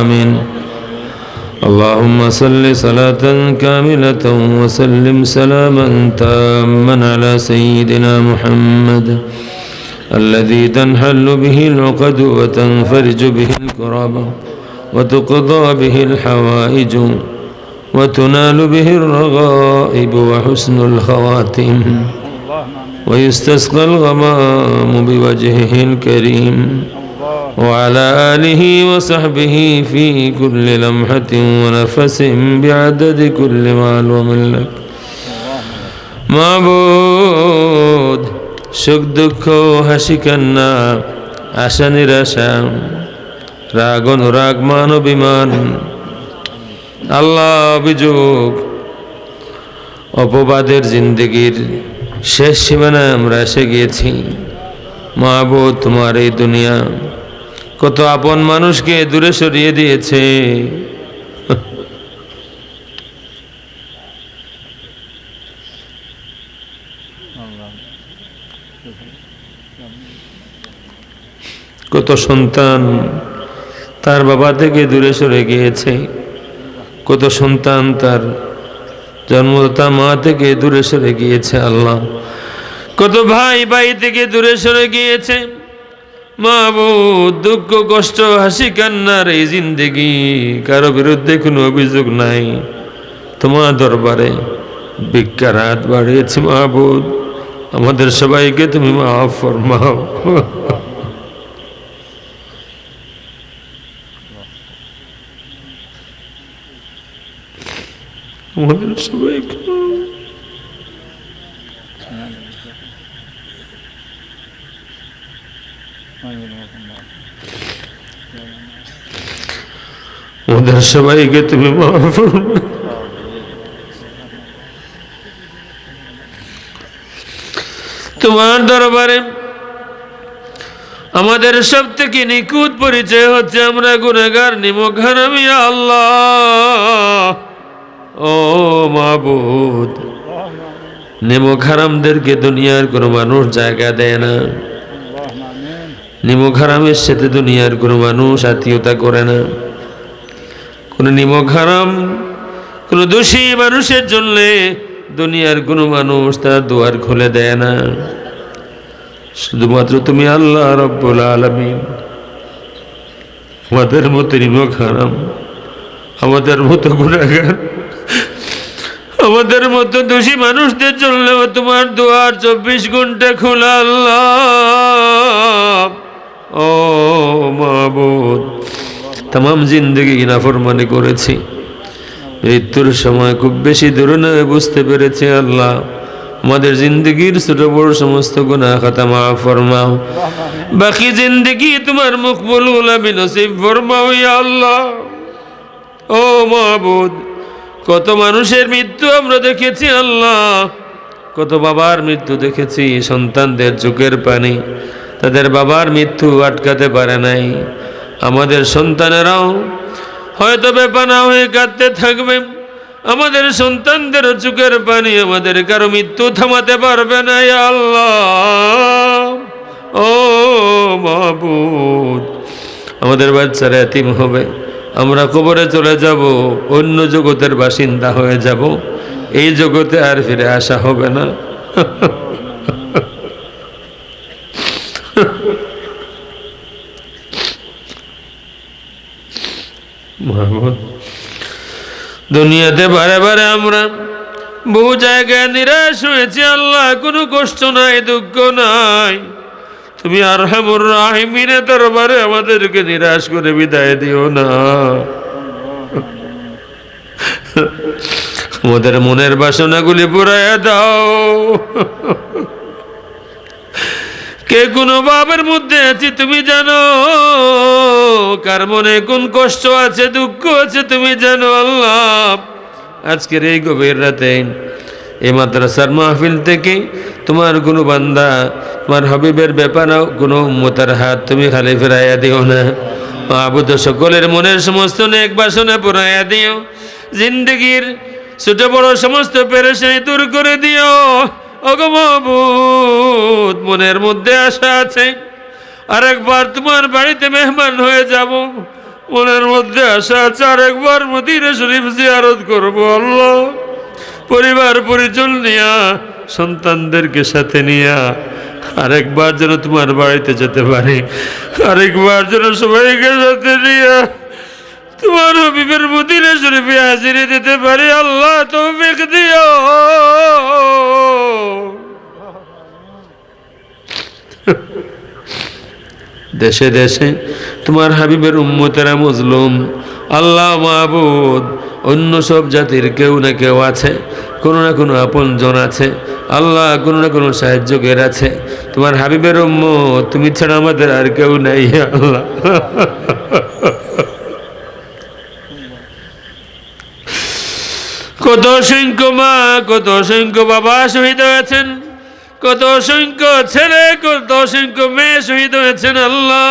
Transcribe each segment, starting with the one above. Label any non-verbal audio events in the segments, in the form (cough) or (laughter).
آمين. اللهم صل صلاة كاملة وسلم سلاما تاما على سيدنا محمد الذي تنحل به العقد وتنفرج به الكرب وتقضى به الحوائج وتنال به الرغائب وحسن الخواتم ويستسقى الغمام بوجهه الكريم. وعلى آله وصحبه في كل لمحة ونفس بعدد كل معلوم لك معبود সুখ দুঃখ হাসি কান্না আশা নিরাশা রাগ অনুরাগ মান অভিমান আল্লাহ অভিযোগ অপবাদের জিন্দগির শেষ সীমানায় আমরা এসে গিয়েছি মাহবুদ তোমার এই দুনিয়া কত আপন মানুষকে দূরে সরিয়ে দিয়েছে। কত সন্তান তার বাবা থেকে দূরে সরে গিয়েছে। কত সন্তান তার জন্মদাতা মা থেকে দূরে সরে গিয়েছে আল্লাহ। কত ভাই ভাই থেকে দূরে সরে গিয়েছে। মা দুঃখ, কষ্ট, হাসি কান্নার এই জিন্দেগি, কারও বিরুদ্ধে কোনো অভিযোগ নাই। তোমার দরবারে ভিক্ষার হাত বাড়িয়েছে মাহবুদ আমাদের সবাইকে তুমি মাফ ফরমাও। আমাদের সবাইকে আমাদের সবাইকে তুমি তোমার দরবারে আমাদের সব থেকে নিখুঁত পরিচয় হচ্ছে আমরা গুনেগার নিমক হারামি আল্লাহ। ও মাবুদ নিমক হারামদেরকে দুনিয়ার কোনো মানুষ জায়গা দেয় না। নিমক হারামের সাথে দুনিয়ার কোনো মানুষ আত্মীয়তা করে না। কোনো নিমক হারাম, কোনো দোষী মানুষের জন্যে দুনিয়ার কোনো মানুষ তার দুয়ার খুলে দেয় না। শুধুমাত্র তুমি আল্লাহ রব্বুল আলমিন। আমাদের মতো নিমক হারাম, আমাদের মতো গুণাগার আমাদের মতো দোষী মানুষদের জন্য তোমার দুয়ার চব্বিশ ঘণ্টা খোলা আল্লাহ। ও মাবুদ। তাম জিন্দগি নাফরমানি করেছি। মৃত্যুর সময় খুব বেশি দূরে নয়, বুঝতে পেরেছি আল্লাহ। আমাদের জিন্দগির ছোট বড় সমস্ত গুণা খাতা মা ফরমাও। বাকি জিন্দগি তোমার মুকবুল গুলাবি নসিব ফরমাও আল্লাহ। ও মাহবুদ, কত মানুষের মৃত্যু আমরা দেখেছি আল্লাহ। কত বাবার মৃত্যু দেখেছি সন্তানদের চোখের পানি। তাদের বাবার মৃত্যু আটকাতে পারে নাই। আমাদের সন্তানেরাও হয়তো বেপানা হয়ে কাঁদতে থাকবে। আমাদের সন্তানদের চোখের পানি আমাদের কারও মৃত্যু থামাতে পারবে না আল্লাহ। ও আমাদের বাচ্চারা এতিম হবে। আমরা কবরে চলে যাব, অন্য জগতের বাসিন্দা হয়ে যাব। এই জগতে আর ফিরে আসা হবে না। (laughs) দুনিয়াতে বারে বারে আমরা বহু জায়গায় নিরাশ হয়েছি, আল্লাহ, কোনো কষ্ট নাই, দুঃখ নাই। তুমি আর হামুর রাহিমিনে দরবারে আমাদেরকে নিরাশ করে বিদায় দিও না। আমাদের মনের বাসনাগুলি পুরাইয়া দাও। কে কোনো বাবার মধ্যে আছি তুমি জানো? কার মনে কোন কষ্ট আছে, দুঃখ আছে, তুমি জানো আল্লাহ। আজকের এই গভীর রাতে এই মাদ্রাসার মাহফিল থেকে তোমার কোনো বান্দা, তোমার হবিবের ব্যাপার কোনো উম্মতার হাত তুমি খালি ফেরাইয়া দিও না। আবুদ সকলের মনের সমস্ত নেক বাসনা পুরাইয়া দিও। জিন্দগির ছোট বড় সমস্ত পেরেশানি দূর করে দিও। অগমবুত মনের মধ্যে আশা আছে। আরেকবার তোমার বাড়িতে মেহমান হয়ে যাব। মনের মধ্যে আশা আছে আরেকবার মদিনা শরীফ জিয়ারত করব আল্লাহ। পরিবার পরিজন নিয়া, সন্তানদেরকে সাথে নিয়া আরেকবার যেন তোমার বাড়িতে যেতে পারি। আরেকবার যেন সবাইকে সাথে নিয়া তোমার হবিবের মদিনা শরীফে হাজিরে দিতে পারি। আল্লাহ তৌফিক দিও। দেশে দেশে তোমার হাবিবের উম্মতেরা মজলুম, আল্লাহ মাহবুদ অন্য সব জাতির কেউ না কেউ আছে, কোনো না কোনো আপন জন আছে, আল্লাহ কোনো না কোনো সাহায্যকের আছে। তোমার হাবিবের উম্ম তুমি ছাড়া আমাদের আর কেউ নাই আল্লাহ। কত অসংখ্য মা, কত অসংখ্য বাবা শহীদ হয়েছেন। কত অসংখ্য ছেলে, কত অসংখ্য মেয়ে শহীদ হয়েছেন আল্লাহ।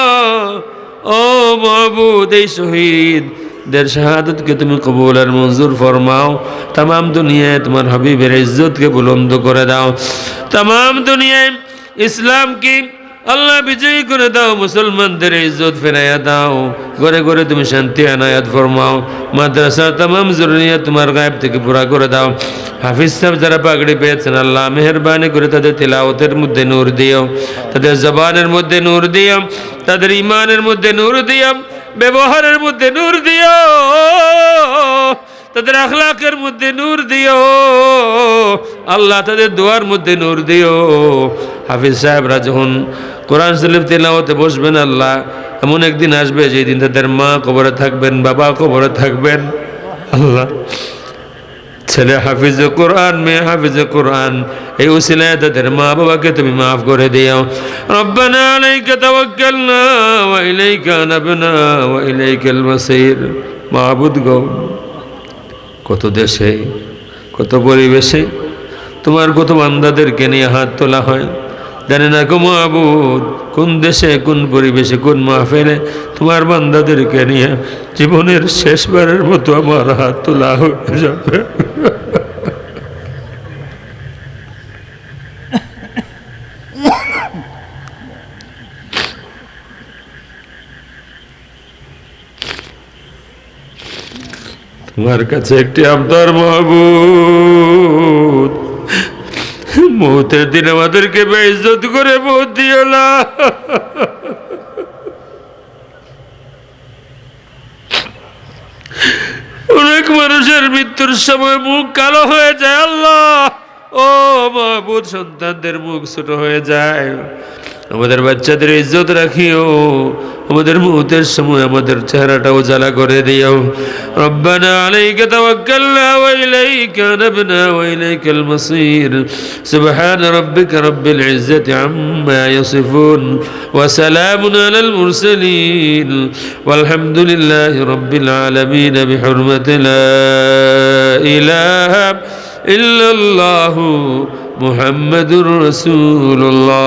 ও মাহবুদ, এই শহীদ দের শাহাদতকে তুমি কবুল আর মঞ্জুর ফরমাও। তাম দুনিয়ায় তোমার হাবিবের ইজ্জতকে বুলন্দ করে দাও। তাম দুনিয়ায় ইসলামকে আল্লাহ বিজয়ী করে দাও, মুসলমানদের ইজ্জত ফেরাইয়া দাও। ঘরে ঘরে তুমি শান্তি আনায়াত ফরমাও। মাদ্রাসা তামাম জরুরিয়া তোমার গায়েব থেকে পুরা করে দাও। হাফিজ সাহেব যারা পাগড়ি পেয়েছেন, আল্লাহ মেহরবানি করে তাদের তিলাওতের মধ্যে নূর দিও, তাদের জবানের মধ্যে নূর দিও, তাদের ইমানের মধ্যে নূর দিও, ব্যবহারের মধ্যে নূর দিও, তাদের আখলাকের মধ্যে নূর দিও, আল্লাহ তাদের দোয়ার মধ্যে নূর দিও। হাফিজ সাহেবরা যখন কোরআন শরীফ তেলাওয়াতে বসবেন আল্লাহ, এমন একদিন আসবে যেই দিন তাদের মা কবরে থাকবেন, বাবা কবরে থাকবেন। আল্লাহ। ছেলে হাফিজ কোরআন, মেয়ে হাফিজ কোরআন, এই উসিলায় তাদের মা বাবাকে তুমি মাফ করে দিও। রব্বানা আলাইকা তাওয়াক্কালনা ওয়া ইলাইকা নাবনা ওয়া ইলাইকাল মাসির। মাহবুদ গো, কত দেশে, কত পরিবেশে তোমার কত বান্দাদেরকে নিয়ে হাত তোলা হয়। জানে না গো মাহবুদ কোন দেশে, কোন পরিবেশে, কোন মাহফেলে তোমার বান্দাদেরকে নিয়ে জীবনের শেষবারের মতো আমার হাত তোলা হয়ে যাবে। তোমার কাছে একটি আবদার মাহবুদ মৌতের দিন আমাদেরকে বেইজত করে মৌত দিও না। অনেক মানুষের মৃত্যুর সময় মুখ কালো হয়ে যায়, আল্লাহ। ও মাহবুদ সন্তানদের মুখ ছোট হয়ে যায়। আমাদের বাচ্চাদের ইজ্জত রাখিও। আমাদের মুহূর্তের সময় আমাদের চেহারাটা উজালা করে দিও। রব্বানা আলাইকা তাওয়াক্কালনা ওয়া ইলাইকা নাবনা ওয়া ইলাইকাল মাসির। সুবহান রাব্বিকা রাব্বিল ইজ্জাতি আম্মা ইয়াসিফুন ওয়া সালামুন আলাল মুরসালিন। ওয়ালহামদুলিল্লাহি রাব্বিল মুহাম্মদুর রসুল্লাহ